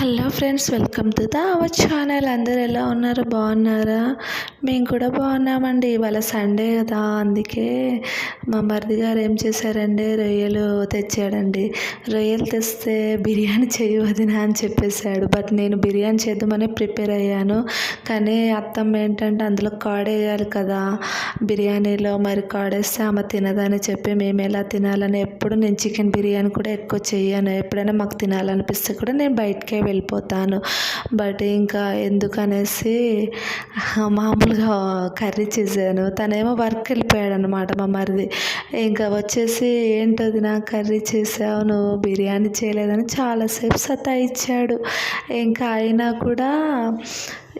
Hello friends welcome to the our channel. అందరు ఎలా ఉన్నారు? బాగున్నారా? మేము కూడా బాగున్నామండి. ఇవాళ సండే కదా అందుకే మా మరిది గారు ఏం చేశారండి రొయ్యలు తెచ్చాడండి. రొయ్యలు తెస్తే బిర్యానీ చేయవదినా అని చెప్పేశాడు. బట్ నేను బిర్యానీ చేద్దామని ప్రిపేర్ అయ్యాను. కానీ అత్తమ్మ ఏంటంటే అందులో కాడేయాలి కదా. బిర్యానీలో మరి కాడేస్తే ఆమె తినదని చెప్పి మేము ఎలా తినాలని ఎప్పుడు నేను చికెన్ బిర్యానీ కూడా ఎక్కువ చేయను ఎప్పుడైనా మాకు తినాలనిపిస్తే కూడా నేను బయటకే వెళ్ళిపోతాను. బట్ ఇంకా ఎందుకనేసి మామూలుగా కర్రీ చేశాను. తనేమో వర్క్ వెళ్ళిపోయాడు అనమాట మా మరిది. ఇంకా వచ్చేసి ఏంటది నా కర్రీ చేసావు నువ్వు బిర్యానీ చేయలేదని చాలాసేపు సతాయిచ్చాడు. ఇంకా అయినా కూడా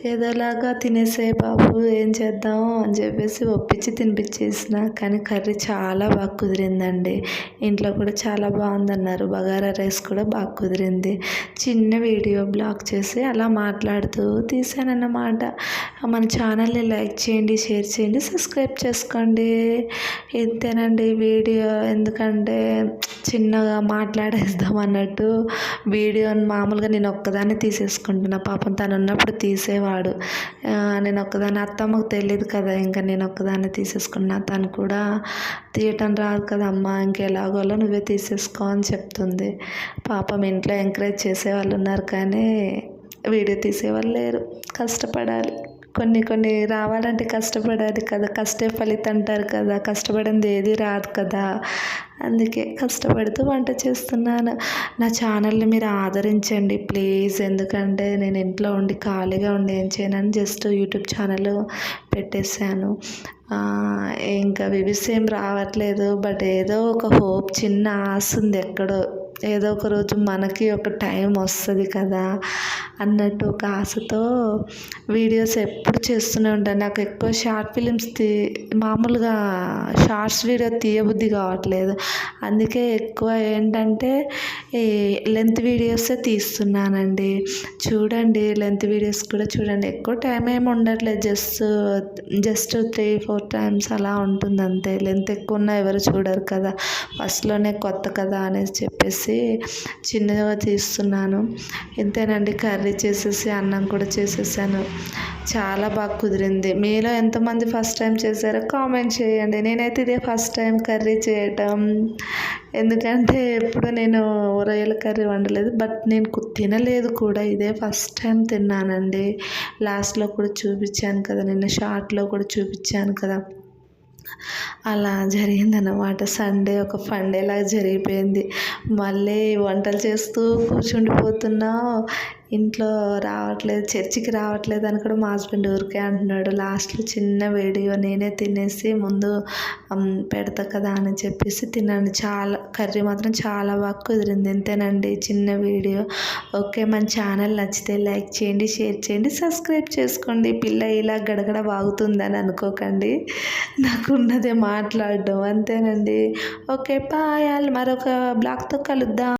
ఏదోలాగా తినేసే బాబు ఏం చేద్దాం అని చెప్పేసి ఒప్పించి తినిపించేసిన. కానీ కర్రీ చాలా బాగా కుదిరిందండి. ఇంట్లో కూడా చాలా బాగుందన్నారు. బగారా రైస్ కూడా బాగా కుదిరింది. చిన్న వీడియో బ్లాగ్ చేసి అలా మాట్లాడుతూ తీసానన్నమాట. మన ఛానల్ని లైక్ చేయండి షేర్ చేయండి సబ్స్క్రైబ్ చేసుకోండి. ఇంతేనండి వీడియో. ఎందుకంటే చిన్నగా మాట్లాడేద్దాం అన్నట్టు వీడియోని మామూలుగా నేను ఒక్కదాన్ని తీసేసుకుంటున్నా. పాపం తను ఉన్నప్పుడు తీసేవాడు వాడు. నేను ఒక్కదాన్ని అత్తమ్మకు తెలియదు కదా ఇంకా నేను ఒక్కదాన్ని తీసేసుకున్నా. తను కూడా తీయటం రాదు కదా అమ్మ ఇంకెలాగోలో నువ్వే తీసేసుకో అని చెప్తుంది. పాపం ఇంట్లో ఎంకరేజ్ చేసేవాళ్ళు ఉన్నారు కానీ వీడియో తీసేవాళ్ళు లేరు. కష్టపడాలి. కొన్ని కొన్ని రావాలంటే కష్టపడాలి కదా కష్టే ఫలితం అంటారు కదా కష్టపడింది ఏది రాదు కదా. అందుకే కష్టపడుతూ వంట చేస్తున్నాను. నా ఛానల్ని మీరు ఆదరించండి ప్లీజ్. ఎందుకంటే నేను ఇంట్లో ఉండి ఖాళీగా ఉండి ఏం చేయనని జస్ట్ యూట్యూబ్ ఛానల్ పెట్టేశాను. ఇంకా వ్యూస్ ఏం రావట్లేదు బట్ ఏదో ఒక హోప్ చిన్న ఆశ ఉంది ఎక్కడో. ఏదో ఒక రోజు మనకి ఒక టైం వస్తుంది కదా అన్నట్టు ఒక ఆశతో వీడియోస్ ఎప్పుడు చేస్తూనే ఉంటాను నాకు ఎక్కువ షార్ట్ ఫిలిమ్స్ తీ మామూలుగా షార్ట్స్ వీడియో తీయబుద్ధి కావట్లేదు. అందుకే ఎక్కువ ఏంటంటే ఈ లెంత్ వీడియోసే తీస్తున్నానండి. చూడండి లెంత్ వీడియోస్ కూడా చూడండి. ఎక్కువ టైం ఏమి ఉండట్లేదు. Just just three four times అలా ఉంటుంది అంతే లెంత్ ఎక్కువ ఉన్నా ఎవరు చూడరు కదా. ఫస్ట్లోనే కొత్త కదా అనేసి చెప్పేసి చిన్నగా తీస్తున్నాను ఇంతేనండి కర్రీ చేసేసి అన్నం కూడా చేసేసాను. చాలా బాగా కుదిరింది. మీలో ఎంతమంది ఫస్ట్ టైం చేశారో కామెంట్ చేయండి. నేనైతే ఇదే ఫస్ట్ టైం కర్రీ చేయటం. ఎందుకంటే ఎప్పుడు నేను రొయ్యల కర్రీ వండలేదు. బట్ నేను తినలేదు కూడా. ఇదే ఫస్ట్ టైం తిన్నానండి. లాస్ట్లో కూడా చూపించాను కదా. నిన్న షార్ట్లో కూడా చూపించాను కదా. అలా జరిగిందన్నమాట. సండే ఒక ఫన్ జరిగిపోయింది. మళ్ళీ వంటలు చేస్తూ కూర్చుండిపోతున్నావు. ఇంట్లో రావట్లేదు చర్చికి రావట్లేదు అని కూడా మా హస్బెండ్ ఊరికే అంటున్నాడు. లాస్ట్లో చిన్న వీడియో నేనే తినేసి ముందు పెడతా కదా అని చెప్పేసి తిన్నాను. చాలా కర్రీ మాత్రం చాలా బాగా కుదిరింది. ఇంతేనండి చిన్న వీడియో. ఓకే మన ఛానల్ నచ్చితే లైక్ చేయండి షేర్ చేయండి సబ్స్క్రైబ్ చేసుకోండి. పిల్ల ఇలా గడగడ బాగుతుందని అనుకోకండి. నాకున్నదే మాట్లాడడం. అంతేనండి. Okay bye. మరొక బ్లాగ్తో కలుద్దాం.